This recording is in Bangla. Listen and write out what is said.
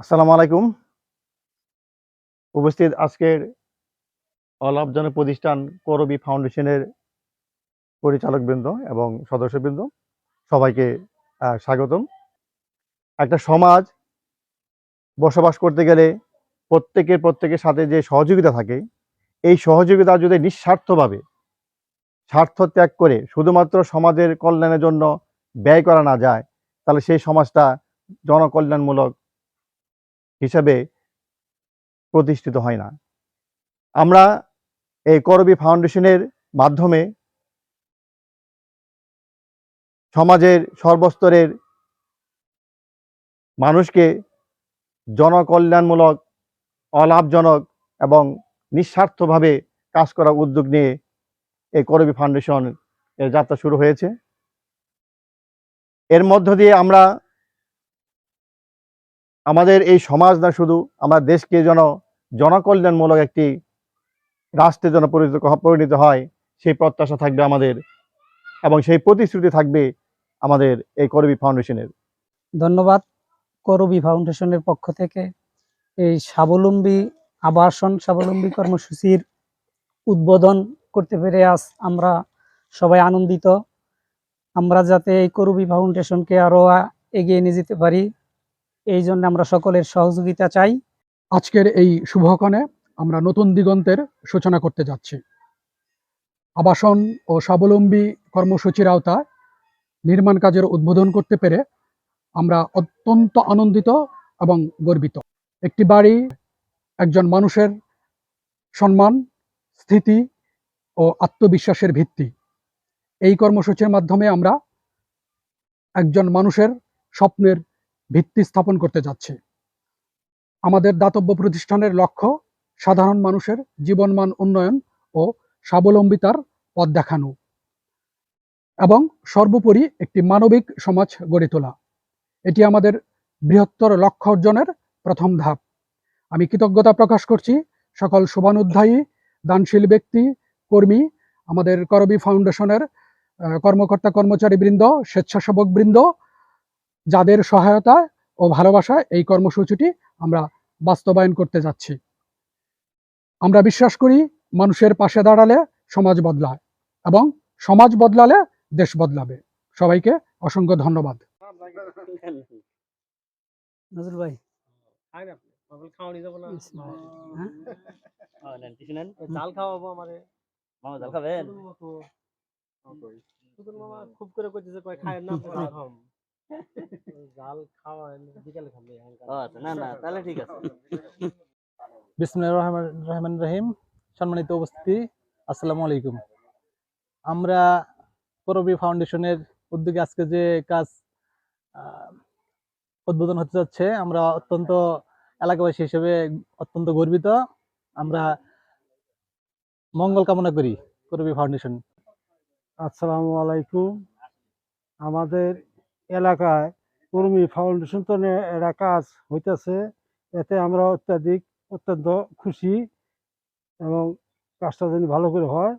আসসালামু আলাইকুম। উপস্থিত আজকের অলাভজনক প্রতিষ্ঠান করবি ফাউন্ডেশনের পরিচালকবৃন্দ এবং সদস্যবৃন্দ, সবাইকে স্বাগতম। একটা সমাজ বসবাস করতে গেলে প্রত্যেকের প্রত্যেকের সাথে যে সহযোগিতা থাকে, এই সহযোগিতা যদি নিঃস্বার্থভাবে স্বার্থ ত্যাগ করে শুধুমাত্র সমাজের কল্যাণের জন্য ব্যয় করা না যায়, তাহলে সেই সমাজটা জনকল্যাণমূলক হিসাবে প্রতিষ্ঠিত হয় না। আমরা এই করবি ফাউন্ডেশনের মাধ্যমে সমাজের সর্বস্তরের মানুষকে জনকল্যাণমূলক, অলাভজনক এবং নিঃস্বার্থভাবে কাজ করার উদ্যোগ নিয়ে এই করবি ফাউন্ডেশন এর যাত্রা শুরু হয়েছে। এর মধ্য দিয়ে আমরা আমাদের এই সমাজ না শুধু, আমার দেশকে যেন জনকল্যাণমূলক একটি রাষ্ট্রে যেন পরিণত পরিণত হয়, সেই প্রত্যাশা থাকবে আমাদের এবং সেই প্রতিশ্রুতি থাকবে আমাদের এই করবি ফাউন্ডেশনের। ধন্যবাদ করবি ফাউন্ডেশনের পক্ষ থেকে। এই স্বাবলম্বী আবাসন, স্বাবলম্বী কর্মসূচির উদ্বোধন করতে পেরে আজ আমরা সবাই আনন্দিত। আমরা যাতে এই করবি ফাউন্ডেশনকে আরও আ- এগিয়ে নিয়ে যেতে পারি। এই জন্য আমরা সকলের সহযোগিতা চাই। আজকের এই শুভক্ষণে আমরা নতুন দিগন্তের সূচনা করতে যাচ্ছি। আবাসন ও স্বাবলম্বী কর্মসূচির আওতায় নির্মাণ কাজের উদ্বোধন করতে পেরে আমরা অত্যন্ত আনন্দিত এবং গর্বিত। একটি বাড়ি, একজন মানুষের সম্মান, স্থিতি ও আত্মবিশ্বাসের ভিত্তি। এই কর্মসূচির মাধ্যমে আমরা একজন মানুষের স্বপ্নের ভিত্তি স্থাপন করতে যাচ্ছে। আমাদের দাতব্য প্রতিষ্ঠানের লক্ষ্য সাধারণ মানুষের জীবনমান উন্নয়ন ও স্বাবলম্বিতার পথ দেখানো এবং সর্বোপরি একটি মানবিক সমাজ গড়ে তোলা। এটি আমাদের বৃহত্তর লক্ষ্য অর্জনের প্রথম ধাপ। আমি কৃতজ্ঞতা প্রকাশ করছি সকল শুভানুধ্যায়ী, দানশীল ব্যক্তি, কর্মী, আমাদের করবি ফাউন্ডেশনের কর্মকর্তা কর্মচারী বৃন্দ স্বেচ্ছাসেবক বৃন্দ যাদের সহায়তা ও ভালোবাসায় এই কর্মসূচিটি আমরা বাস্তবায়ন করতে যাচ্ছি। আমরা বিশ্বাস করি মানুষের পাশে দাঁড়ালে সমাজ বদলায় এবং সমাজ বদলালে দেশ বদলাবে। সবাইকে অসংখ্য ধন্যবাদ। নজরুল ভাই। খাওয়ানি যাব না? হ্যাঁ? খুব করে কইতেছে কয় খায় না জাল খাওয়া বিকালে খাবে আচ্ছা না না তাহলে ঠিক আছে। বিসমুল্লাহ রহমান রহমান রহিম সম্মানিত উপস্থিতি আসসালামু আলাইকুম। আমরা করবি ফাউন্ডেশনের উদ্যোগে আজকে যে কাজ উদ্বোধন হতে যাচ্ছে আমরা অত্যন্ত এলাকাবাসী হিসেবে অত্যন্ত গর্বিত। আমরা মঙ্গল কামনা করি করবি ফাউন্ডেশন। আসসালামু আলাইকুম। আমাদের এলাকায় কর্মী ফাউন্ডেশন তো একটা কাজ হইতেছে। এতে আমরা অত্যাধিক, অত্যন্ত খুশি এবং কাজটা যেন ভালো করে হয়।